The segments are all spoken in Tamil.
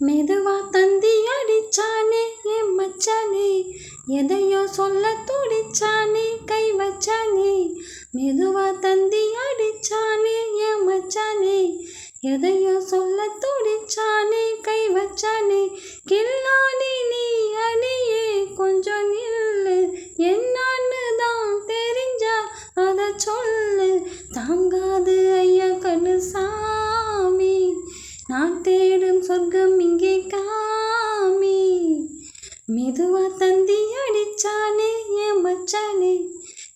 மெதுவா தந்தி அடிச்சானே என் மச்சானே எதையோ சொல்ல துடிச்சானே கை வச்சானே மெதுவா தந்தி அடிச்சானே என் மச்சானே எதையோ சொல்ல துடிச்சானே கை வச்சானே கில்லாடி நீ அணியே கொஞ்சம் நில்லு என்னான்னு தான் தெரிஞ்சா அதை சொல்லு தாங்காது ஐயா கண்ணு சாமி நான் தேடும் சொர்க்கம் மெதுவா தந்தி அடிச்சானே என் மச்சானே?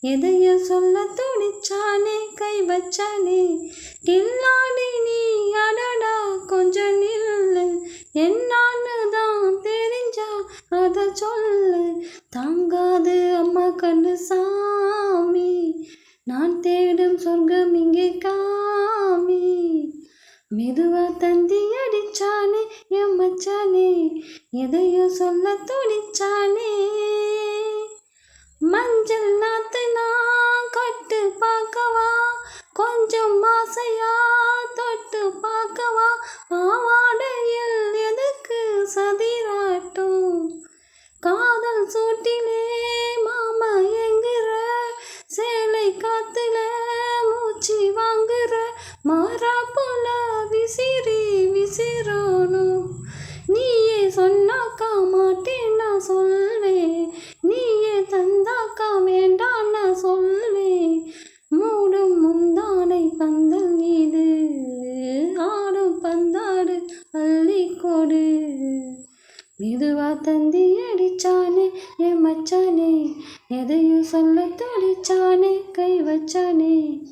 எதையோ சொல்ல துடிச்சானே கை வச்சானே? கில்லாடி நீ அடடா கொஞ்சம் நில்லு. என்னான்னு தான் தெரிஞ்சா அத சொல்லு. தாங்காது அம்மா கண்ணு சாமி நான் தேடும் சொர்க்கம் இங்கே கா மெதுவா தந்தி அடிச்சானே என் மச்சானே எதையோ சொல்ல துடிச்சானே. மஞ்சள் நாத்து நான் கட்டு பார்க்கவா கொஞ்சம் ஆசையா தொட்டு பார்க்கவா பாவாடையில் எதுக்கு சதிராட்டும். காதல் சூட்டிலே மாமா எங்குற சேலை காத்துல மூச்சு வாங்குற மாறா தந்தி அடிச்சானே என் மச்சானே எதையும் சொல்ல துடிச்சானே கை வச்சானே.